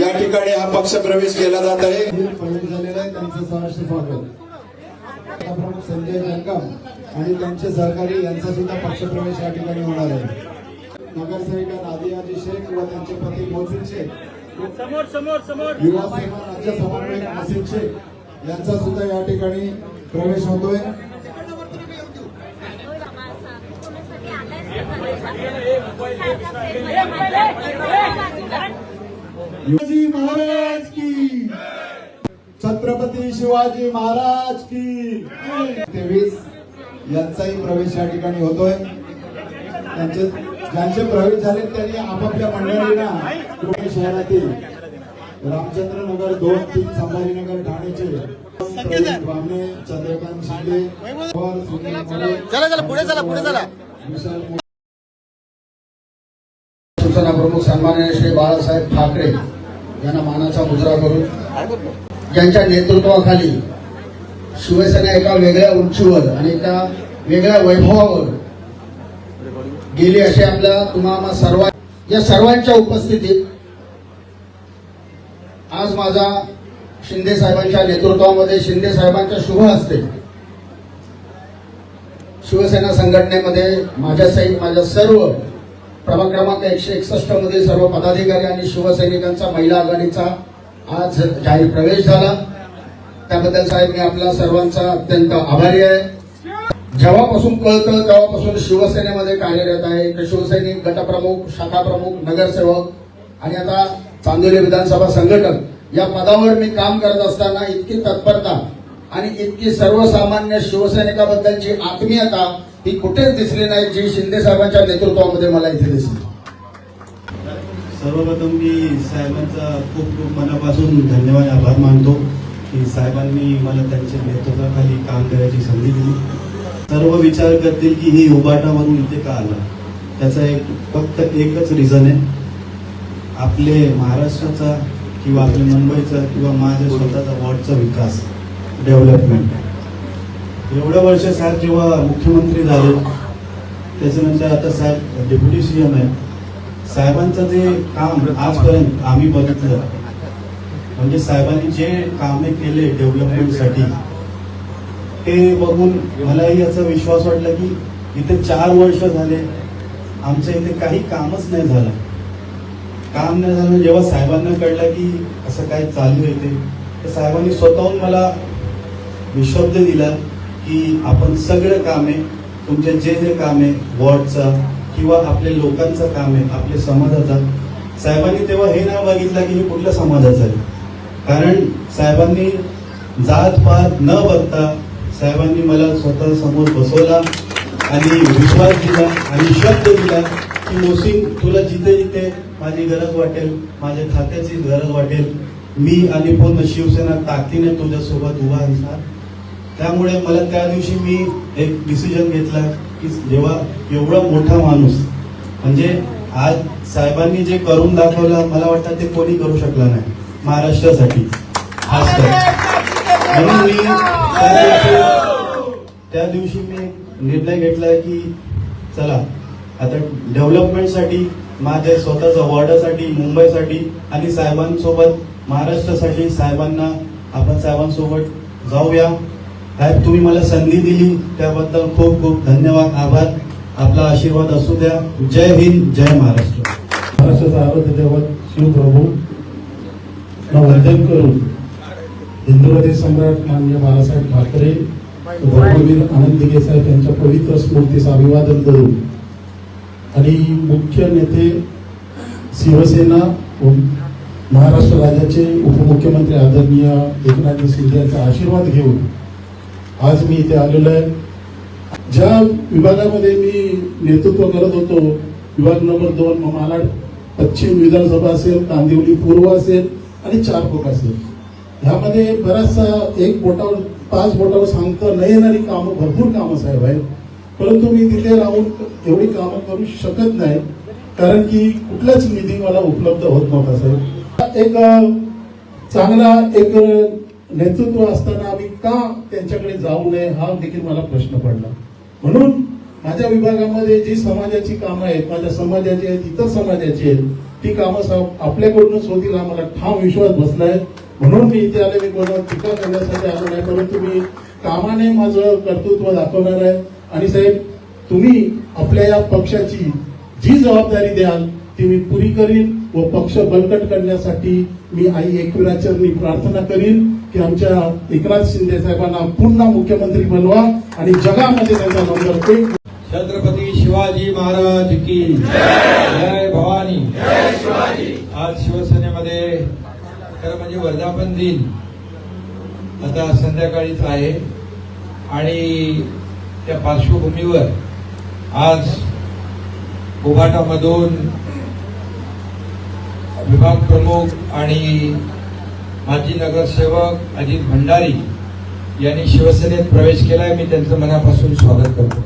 या ठिकाणी हा पक्ष प्रवेश केला जात आहे. प्रवेश झालेला आहे त्यांचं सहर्ष स्वागत. प्रमुख संजय जंगम आणि त्यांचे सहकारी यांचा सुद्धा पक्षप्रवेश या ठिकाणी होणार आहे. नगरसेविका नादियाजी शेख व त्यांचे पती मोहसिन शेख. समोर समोर समोर. युवा सेना राज्य समन्वयक मोहसिन शेख यांचा सुद्धा या ठिकाणी प्रवेश होतोय. महाराज की छत्रपती शिवाजी महाराज की तेवीस यांचाही प्रवेश या ठिकाणी होतोय. त्यांचे ज्यांचे प्रवेश झाले त्यांनी आपापल्या मंडळींना पुणे शहरातील रामचंद्र नगर दोन तीन संभाजीनगर ठाण्याचे प्रवीण बामणे चंद्रकांत शिंदे पवार, सुनील मोरे, चला. चला पुढे चला पुढे चला. विशाल शिवसेना प्रमुख सन्माननीय श्री बाळासाहेब ठाकरे. यांना मानाचा मुजरा करून ज्यांच्या नेतृत्वाखाली शिवसेना एका वेगळ्या उंचीवर आणि एका वेगळ्या वैभवावर गेली अशी आपल्या तुम्हाला सर्व या सर्वांच्या उपस्थितीत आज माझा शिंदे साहेबांच्या नेतृत्वामध्ये शिंदे साहेबांच्या शुभ हस्ते शिवसेना संघटनेमध्ये माझ्यासहित माझ्या सर्व प्रभाग क्रमांक एकशे एकसष्टमध्ये सर्व पदाधिकारी आणि शिवसैनिकांचा महिला आघाडीचा आज जाहीर प्रवेश झाला. त्याबद्दल साहेब मी आपल्या सर्वांचा अत्यंत आभारी आहे. जेव्हापासून कळतं तेव्हापासून शिवसेनेमध्ये कार्यरत आहे शिवसैनिक गटप्रमुख शाखाप्रमुख नगरसेवक आणि आता चांदोली विधानसभा संघटक या पदावर मी काम करत असताना इतकी तत्परता आणि इतकी सर्वसामान्य शिवसैनिकाबद्दलची आत्मीयता ही कुठेच दिसली नाही जी शिंदे साहेबांच्या नेतृत्वामध्ये मला इथे दिसली. सर्वप्रथम मी साहेबांचा खूप खूप मनापासून धन्यवाद आभार मानतो की साहेबांनी मला त्यांच्या नेतृत्वाखाली काम करायची संधी दिली. सर्व विचार करतील की ही उभाटावरून इथे का आला. त्याचा एक फक्त एकच रिझन आहे. आपले महाराष्ट्राचा किंवा आपल्या मुंबईचा किंवा माझ्या स्वतःचा वॉर्डचा विकास डेव्हलपमेंट एवढ्या वर्ष साहेब जेव्हा मुख्यमंत्री झाले त्याच्यानंतर आता साहेब डेप्युटी सीएम आहे. साहेबांचं जे काम आजपर्यंत आम्ही बघितलं म्हणजे साहेबांनी जे कामे केले डेव्हलपमेंटसाठी ते बघून मलाही याचा विश्वास वाटला की इथे चार वर्ष झाले आमच्या इथे काही कामच नाही झालं. काम नाही झालं म्हणजे जेव्हा साहेबांना कळलं की असं काय चालू आहे ते तर साहेबांनी स्वतःहून मला विश्वब्द दिला की आपण सगळे कामे तुमचे जे जे काम आहे वॉर्डचा किंवा आपल्या लोकांचं काम आहे आपल्या समाजाचा साहेबांनी तेव्हा हे नाही बघितलं की हे कुठल्या समाजाचं आहे? कारण साहेबांनी जात पात न बघता साहेबांनी मला स्वतः समोर बसवला आणि विश्वास दिला आणि शब्द दिला की मोसिंग तुला जिथे जिथे माझी गरज वाटेल माझ्या खात्याची गरज वाटेल मी आणि पूर्ण शिवसेना ताकदीने तुझ्यासोबत उभा असणार त्यामुळे मला त्या दिवशी मी एक डिसिजन घेतला की जेव्हा एवढा मोठा माणूस म्हणजे आज साहेबांनी जे करून दाखवलं मला वाटतं ते कोणी करू शकला नाही. महाराष्ट्रासाठी. खास कर म्हणून मी त्या दिवशी- त्या दिवशी मी निर्णय घेतला की चला आता डेव्हलपमेंटसाठी माझ्या स्वतःच्या वॉर्डासाठी मुंबईसाठी आणि साहेबांसोबत महाराष्ट्रासाठी साहेबांना आपण साहेबांसोबत जाऊया. साहेब तुम्ही मला संधी दिली त्याबद्दल खूप खूप धन्यवाद आभार. आपला आशीर्वाद असू द्या. जय हिंद जय महाराष्ट्र. महाराष्ट्राचा आरोग्य दैवत शिवप्रभू ना वंदन करून हिंदुवादी सम्राट मान्य बाळासाहेब ठाकरे भगवीर आनंद दिघे साहेब यांच्या पवित्र स्मृतीस अभिवादन करून आणि मुख्य नेते शिवसेना महाराष्ट्र राज्याचे उपमुख्यमंत्री आदरणीय एकनाथ शिंदे यांचा आशीर्वाद घेऊन आज मी इथे आलेलो आहे. ज्या विभागामध्ये मी नेतृत्व करत होतो विभाग नंबर दोन मग मालाड पश्चिम विधानसभा असेल कांदिवली पूर्व असेल आणि चार कोट असेल. ह्यामध्ये बराचसा एक बोटावर पाच बोटावर सांगता न येणारी कामं भरपूर कामं साहेब आहेत. परंतु मी तिथे राहून एवढी कामं करू शकत नाही कारण की कुठलाच निधी मला उपलब्ध होत नव्हता साहेब. एक चांगला एक नेतृत्व असताना आम्ही का त्यांच्याकडे जाऊ नये हा देखील मला प्रश्न पडला. म्हणून माझ्या विभागामध्ये जी समाजाची कामं आहेत माझ्या समाजाची आहेत इतर समाजाची आहेत ती कामं स- आपल्याकडूनच होतील हा मला ठाम विश्वास बसला आहे म्हणून मी इथे आले मी कोणावर टीका करण्यासाठी आलो नाही परंतु मी कामाने माझं कर्तृत्व दाखवणार आहे. आणि साहेब तुम्ही आपल्या या पक्षाची जी जबाबदारी द्याल ती मी पुरी करीन. व पक्ष बळकट करण्यासाठी मी आई एकविराचरणी प्रार्थना करीन की आमच्या एकनाथ शिंदे साहेबांना पुन्हा मुख्यमंत्री बनवा आणि जगामध्ये त्यांचा नंबर एक. छत्रपती शिवाजी महाराज की जय भवानी. आज शिवसेनेमध्ये खरं म्हणजे वर्धापन दिन आता संध्याकाळीच आहे. आणि त्या पार्श्वभूमीवर आज उभाटामधून विभाग प्रमुख आणि माजी नगरसेवक अजित भंडारी यांनी शिवसेनेत प्रवेश केलाय. मी त्यांचं मनापासून स्वागत करतो.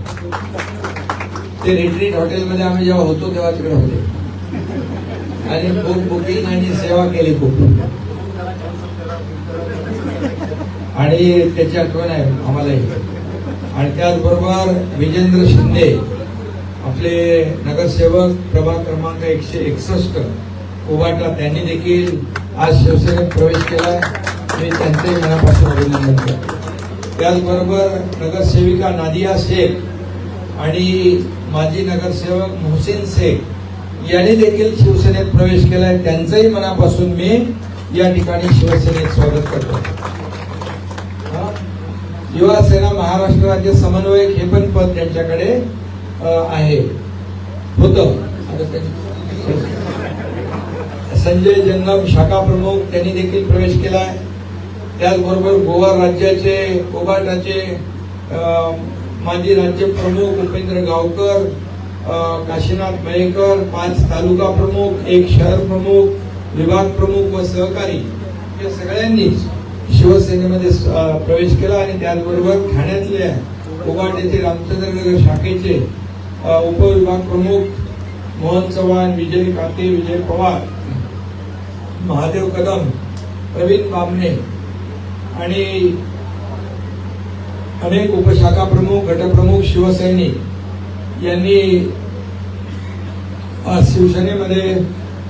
ते रिट्रीट हॉटेलमध्ये आम्ही जेव्हा होतो तेव्हा तिकडे होते. आणि बुक बुकिंग आणि सेवा केली खूप. आणि त्याची आठवण आहे आम्हालाही. आणि त्याचबरोबर विजेंद्र शिंदे आपले नगरसेवक प्रभाग क्रमांक एकशे एकसष्ट उभाटा त्यांनी देखील आज शिवसेनेत प्रवेश केलाय मी त्यांचंही मनापासून अभिनंदन करतो. त्याचबरोबर नगरसेविका नादिया शेख आणि माजी नगरसेवक मोहसिन शेख यांनी देखील शिवसेनेत प्रवेश केला आहे. त्यांचंही मनापासून मी या ठिकाणी शिवसेनेत स्वागत करतो. हा? युवा सेना महाराष्ट्र राज्य समन्वयक हे पण पद त्यांच्याकडे आहे. होत. संजय जंगम शाखा प्रमुख त्यांनी देखील प्रवेश केलाय. त्याचबरोबर गोवा राज्याचे गोबाटाचे माजी राज्य प्रमुख उपेंद्र गावकर काशीनाथ मयेकर पाच तालुका प्रमुख एक शहर प्रमुख विभाग प्रमुख व सहकारी या सगळ्यांनीच शिवसेनेमध्ये प्रवेश केला आणि त्याचबरोबर ठाण्यातल्या येथे रामचंद्रनगर शाखेचे उपविभाग प्रमुख मोहन चव्हाण विजय काते विजय पवार महादेव कदम प्रवीण बामणे आणि अनेक उपशाखा प्रमुख गटप्रमुख शिवसैनिक यांनी आज शिवसेनेमध्ये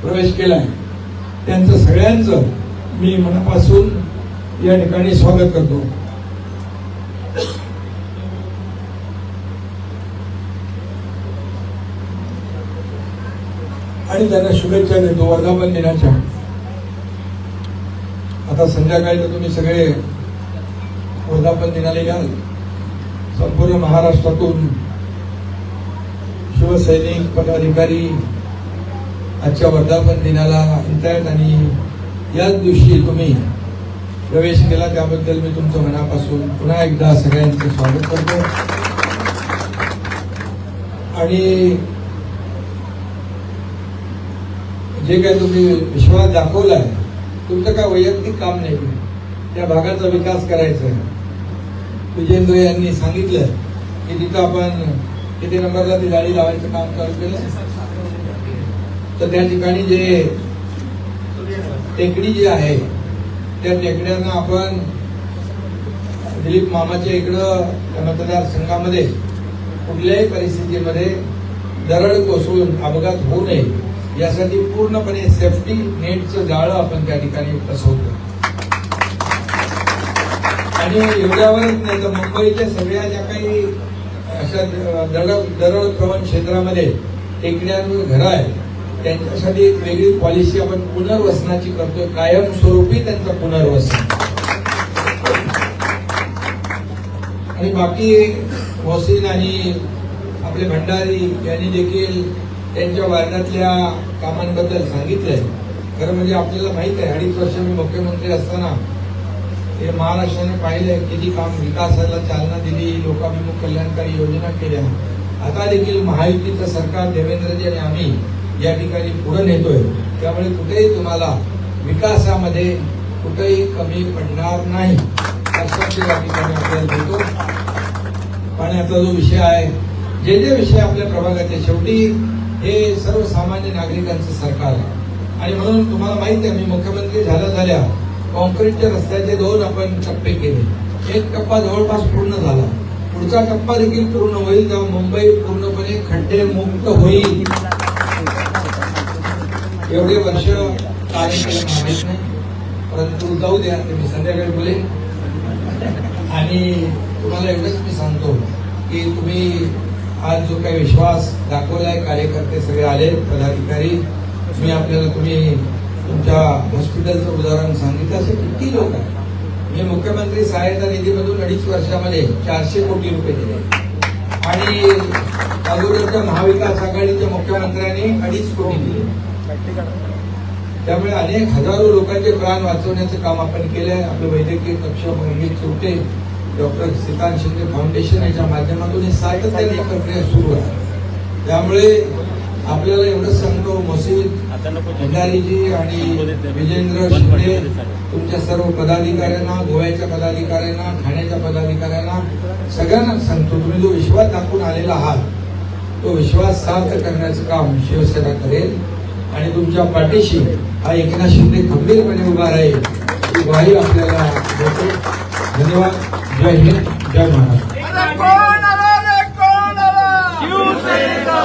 प्रवेश केलाय. त्यांचं सगळ्यांचं मी मनापासून या ठिकाणी स्वागत करतो. आणि त्यांना शुभेच्छा देतो. वर्धापन दिनाच्या. आता संध्याकाळी तर तुम्ही सगळे वर्धापन दिनाला याल. संपूर्ण महाराष्ट्रातून शिवसैनिक पदाधिकारी आजच्या वर्धापन दिनाला येत आहेत आणि याच दिवशी तुम्ही प्रवेश केला. त्याबद्दल मी तुमचं मनापासून पुन्हा एकदा सगळ्यांचं स्वागत करतो. आणि जे काय तुम्ही विश्वास दाखवलाय तुमचं काय वैयक्तिक काम नाही? त्या भागाचा विकास करायचा आहे. विजेंद्र यांनी सांगितलं की तिथं आपण किती नंबरला ती गाडी लावायचं काम चालू केलं? तर त्या ठिकाणी जे टेकडी जी आहे त्या टेकड्यांना आपण दिलीप मामाच्या इकडं मतदारसंघामध्ये कुठल्याही परिस्थितीमध्ये दरड कोसळून अपघात होऊ नये. यासाठी पूर्णपणे सेफ्टी नेटचं जाळं आपण त्या ठिकाणी बसवतो. आणि एवढ्यावरच नाही तर मुंबईच्या सगळ्या ज्या काही अशा दरड दरड प्रवण क्षेत्रामध्ये टेकड्यांवर घरं आहेत त्यांच्यासाठी एक वेगळी पॉलिसी आपण पुनर्वसनाची करतोय. कायमस्वरूपी त्यांचं पुनर्वसन. आणि बाकी मोहसिन आणि आपले भंडारी यांनी देखील त्यांच्या वार्डातल्या कामांबद्दल सांगितलंय. खरं म्हणजे आपल्याला माहीत आहे अडीच वर्ष मी मुख्यमंत्री असताना हे महाराष्ट्राने पाहिलंय किती काम विकासाला चालना दिली लोकाभिमुख कल्याणकारी योजना केल्या. आता देखील महायुतीचं सरकार देवेंद्रजी आणि आम्ही या ठिकाणी पुढे नेतोय. त्यामुळे कुठेही तुम्हाला विकासामध्ये कुठेही कमी पडणार नाही. या ठिकाणी आपल्याला देतो पाण्याचा जो विषय आहे जे जे विषय आपल्या प्रभागाचे शेवटी हे सर्वसामान्य नागरिकांचं सरकार आहे. आणि म्हणून तुम्हाला माहिती आहे मी मुख्यमंत्री झाल्या झाल्या कॉन्क्रीटच्या रस्त्याचे दोन आपण टप्पे केले. एक टप्पा जवळपास पूर्ण झाला. पुढचा टप्पा देखील पूर्ण होईल तेव्हा मुंबई पूर्णपणे खड्डे मुक्त होईल. एवढे वर्ष कार्य माहीत नाही परंतु जाऊ द्या ते मी संध्याकाळी बोलेन आणि तुम्हाला एवढंच मी सांगतो की तुम्ही आज जो काही विश्वास दाखवलाय कार्यकर्ते सगळे आले पदाधिकारी मी आपल्याला तुम्ही तुमच्या हॉस्पिटलचं उदाहरण सांगितलं असे किती लोक आहेत? मी मुख्यमंत्री सहायता निधीमधून अडीच वर्षामध्ये चारशे कोटी रुपये दिले. आणि अगोदरच्या महाविकास आघाडीच्या मुख्यमंत्र्यांनी अडीच कोटी दिले. त्यामुळे अनेक हजारो लोकांचे प्राण वाचवण्याचं काम आपण केलंय. आपलं वैद्यकीय कक्ष मंगेश चौटे डॉक्टर श्रीकांत शिंदे फाउंडेशन याच्या माध्यमातून हे सातत्याने प्रक्रिया सुरू आहे. त्यामुळे आपल्याला एवढंच सांगतो मसीद भंडारीजी आणि विजेंद्र शिंदे तुमच्या सर्व पदाधिकाऱ्यांना गोव्याच्या पदाधिकाऱ्यांना ठाण्याच्या पदाधिकाऱ्यांना सगळ्यांना सांगतो तुम्ही जो विश्वास दाखवून आलेला आहात तो विश्वास सार्थ करण्याचं काम शिवसेना करेल. आणि तुमच्या पाठीशी हा एकनाथ शिंदे खंबीरपणे उभा राहील. ही ग्वाही आपल्याला देतो. धन्यवाद. जय हिंद जय महाराष्ट्र. शिवसेनेचा